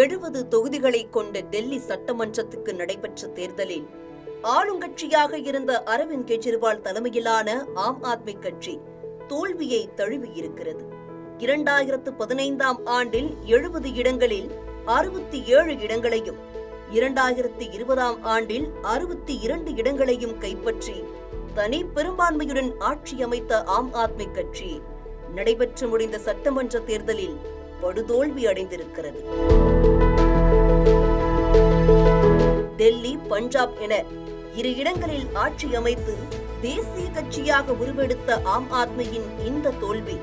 எழுபது தொகுதிகளை கொண்ட டெல்லி சட்டமன்றத்துக்கு நடைபெற்ற தேர்தலில் ஆளுங்கட்சியாக இருந்த அரவிந்த் கெஜ்ரிவால் தலைமையிலான ஆம் ஆத்மி கட்சி தோல்வியை தழுவியிருக்கிறது இரண்டாயிரத்து பதினைந்தாம் ஆண்டில் எழுபது இடங்களில் அறுபத்தி ஏழு இடங்களையும் இரண்டாயிரத்து இருபதாம் ஆண்டில் அறுபத்தி இரண்டு இடங்களையும் கைப்பற்றி தனி பெரும்பான்மையுடன் ஆட்சி அமைத்த ஆம் ஆத்மி கட்சி நடைபெற்று முடிந்த சட்டமன்ற தேர்தலில் படுதோல்வி அடைந்திருக்கிறது டெல்லி பஞ்சாப் என இரு இடங்களில் ஆட்சி அமைத்து தேசிய கட்சியாக உருவெடுத்த ஆம் ஆத்மியின் இந்த தோல்வி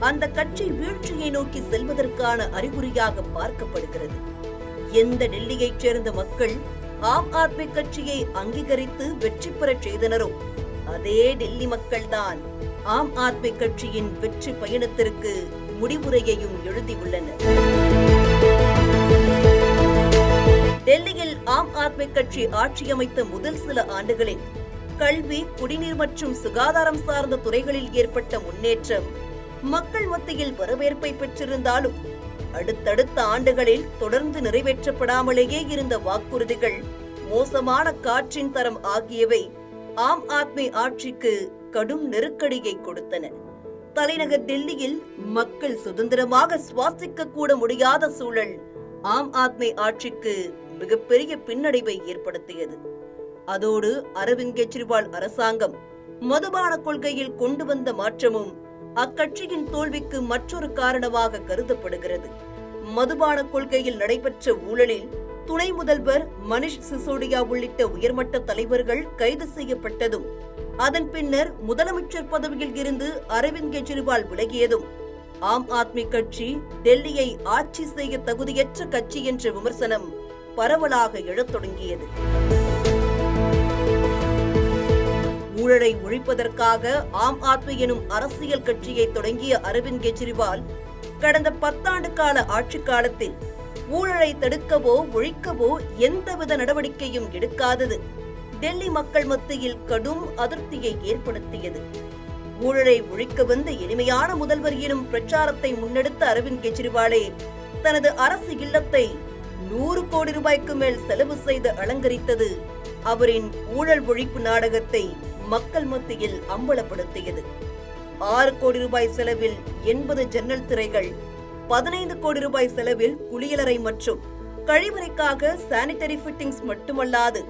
அந்த கட்சி வீழ்ச்சியை நோக்கி செல்வதற்கான அறிகுறியாக பார்க்கப்படுகிறது. எந்த டெல்லியைச் சேர்ந்த மக்கள் ஆம் ஆத்மி கட்சியை அங்கீகரித்து வெற்றி பெறச் செய்தனரோ அதே டெல்லி மக்கள்தான் ஆம் ஆத்மி கட்சியின் வெற்றி பயணத்திற்கு முடிவுரையையும் எழுதியுள்ளனர் டெல்லியில் ஆம் ஆத்மி கட்சி ஆட்சி அமைத்த முதல் சில ஆண்டுகளில் கல்வி குடிநீர் மற்றும் சுகாதாரம் சார்ந்த துறைகளில் ஏற்பட்ட முன்னேற்றம் மக்கள் மத்தியில் வரவேற்பை பெற்றிருந்தாலும் அடுத்தடுத்த ஆண்டுகளில் தொடர்ந்து நிறைவேற்றப்படாமலேயே இருந்த வாக்குறுதிகள் மோசமான காற்றின் தரம் ஆகியவை ஆம் ஆத்மி ஆட்சிக்கு கடும் நெருக்கடியை கொடுத்தன. தலைநகர் டெல்லியில் மக்கள் சுதந்திரமாக சுவாசிக்க கூட முடியாத சூழல் ஆம் ஆத்மி ஆட்சிக்கு மிகப்பெரிய பின்னடைவை ஏற்படுத்தியது. அதோடு அரவிந்த் கெஜ்ரிவால் அரசாங்கம் மதுபான கொள்கையில் கொண்டு வந்த மாற்றமும் அக்கட்சியின் தோல்விக்கு மற்றொரு காரணமாக கருதப்படுகிறது. மதுபான கொள்கையில் நடைபெற்ற ஊழலில் துணை முதல்வர் மனிஷ் சிசோடியா உள்ளிட்ட உயர்மட்ட தலைவர்கள் கைது செய்யப்பட்டதும் அதன் பின்னர் முதலமைச்சர் பதவியில் இருந்து அரவிந்த் கெஜ்ரிவால் விலகியதும் ஆம் ஆத்மி கட்சி டெல்லியை ஆட்சி செய்ய தகுதியற்ற கட்சி என்ற விமர்சனம் பரவலாக எழத் தொடங்கியது. ஊழலை ஒழிப்பதற்காக ஆம் ஆத்மி எனும் அரசியல் கட்சியை தொடங்கிய அரவிந்த் கெஜ்ரிவால் கடந்த பத்தாண்டு கால ஆட்சி காலத்தில் ஊழலை தடுக்கவோ ஒழிக்கவோ எந்தவித நடவடிக்கையும் எடுக்காதது. டெல்லி மக்கள் மத்தியில் கடும் அதிருப்தியை ஏற்படுத்தியது. ஊழலை ஒழிக்க வந்த இனிமையான முதல்வர் எனும் பிரச்சாரத்தை முன்னெடுத்த அரவிந்த் கெஜ்ரிவாலே தனது அரசு இல்லத்தை நூறு கோடி ரூபாய்க்கு மேல் செலவு செய்து அலங்கரித்தது. அவரின் ஊழல் ஒழிப்பு நாடகத்தை மக்கள் மத்தியில் அம்பலப்படுத்தியது. ஆறு கோடி ரூபாய் செலவில் எண்பது ஜன்னல் திரைகள் பதினைந்து கோடி ரூபாய் செலவில் குளியலறை மற்றும் கழிவறைக்காக சானிட்டரி ஃபிட்டிங்ஸ் மட்டுமல்லாது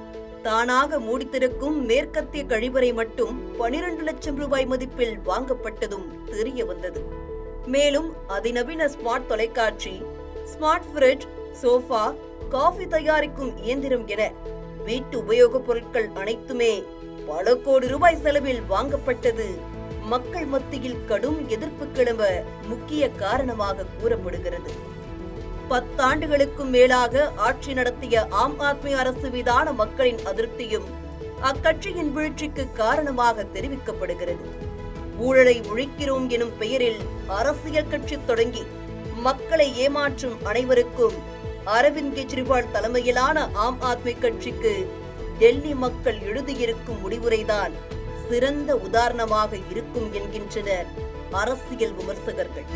தானாக மூடித்திருக்கும் மேற்கத்திய கழிவறை மட்டும் பனிரெண்டு லட்சம் ரூபாய் மதிப்பில் வாங்கப்பட்டதும் தெரிய வந்தது. மேலும் அதிநவீன ஸ்மார்ட் தொலைக்காட்சி ஸ்மார்ட் ஃப்ரிட்ஜ் சோஃபா காஃபி தயாரிக்கும் இயந்திரம் என வீட்டு உபயோகப் பொருட்கள் அனைத்துமே பல கோடி ரூபாய் செலவில் வாங்கப்பட்டது. மக்கள் மத்தியில் கடும் எதிர்ப்பு கிளம்ப முக்கிய காரணமாக கூறப்படுகிறது. பத்தாண்டுகளுக்கும் மேலாக ஆட்சி நடத்திய ஆம் ஆத்மி அரசு மீதான மக்களின் அதிருப்தியும் அக்கட்சியின் வீழ்ச்சிக்கு காரணமாக தெரிவிக்கப்படுகிறது. ஊழலை ஒழிக்கிறோம் எனும் பெயரில் அரசியல் கட்சி தொடங்கி மக்களை ஏமாற்றும் அனைவருக்கும் அரவிந்த் கெஜ்ரிவால் தலைமையிலான ஆம் ஆத்மி கட்சிக்கு டெல்லி மக்கள் எழுதியிருக்கும் முடிவுரைதான் சிறந்த உதாரணமாக இருக்கும் என்கின்றனர் அரசியல் விமர்சகர்கள்.